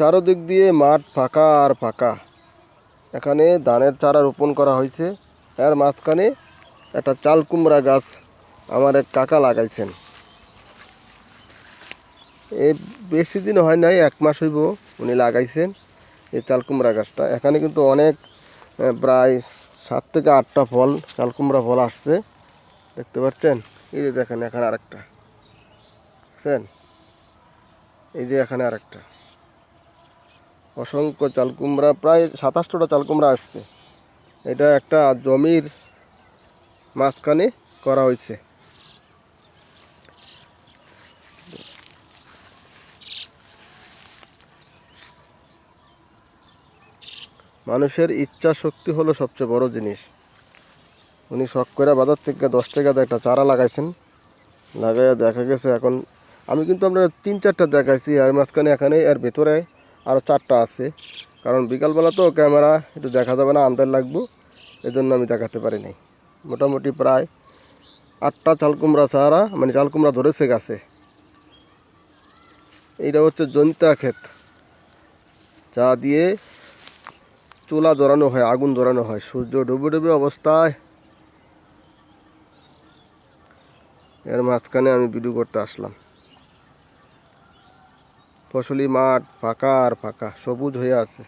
চারোদিক দিয়ে মাঠ ফাঁকা আর ফাঁকা। এখানে ধানের চারা রোপণ করা হয়েছে। এর মাঝখানে একটা চাল কুমড়া গাছ আমার এক কাকা লাগাইছেন। এই বেশি দিন হয় নাই, এক মাস হইব উনি লাগাইছেন এই চাল কুমড়া গাছটা। এখানে কিন্তু অনেক প্রায় সাত থেকে আটটা ফল, চাল কুমড়া ফল আসছে। দেখতে পাচ্ছেন? এই যে দেখেন এখানে আরেকটা। বুঝছেন এই যে এখানে আরেকটা। অসংখ্য চালকুমড়া, প্রায় সাতাশটা চাল কুমড়া আসছে। এটা একটা জমির মাঝখানে করা হয়েছে। মানুষের ইচ্ছা শক্তি হলো সবচেয়ে বড় জিনিস। উনি শখ করে বাজার থেকে দশ টাকা একটা চারা লাগাইছেন। লাগাইয়া দেখা গেছে এখন, আমি কিন্তু আমরা তিন চারটা দেখাইছি, আর মাঝখানে এখানে এর ভেতরে আরও চারটা আছে। কারণ বিকালবেলা তো ক্যামেরা একটু দেখা যাবে না, আন্দাজ লাগবো। এই জন্য আমি দেখাতে পারিনি মোটামুটি প্রায় আটটা চালকুমড়া চারা মানে চালকুমড়া ধরেছে গাছে। এইটা হচ্ছে জনিতা ক্ষেত। যা দিয়ে চুলা ধরানো হয়, আগুন ধরানো হয়। সূর্য ডুবে ডুবে অবস্থায় এর মাঝখানে আমি ভিডিও করতে আসলাম। ফসলি মাঠ ফাঁকা আর ফাঁকা সবুজ হয়ে আছে।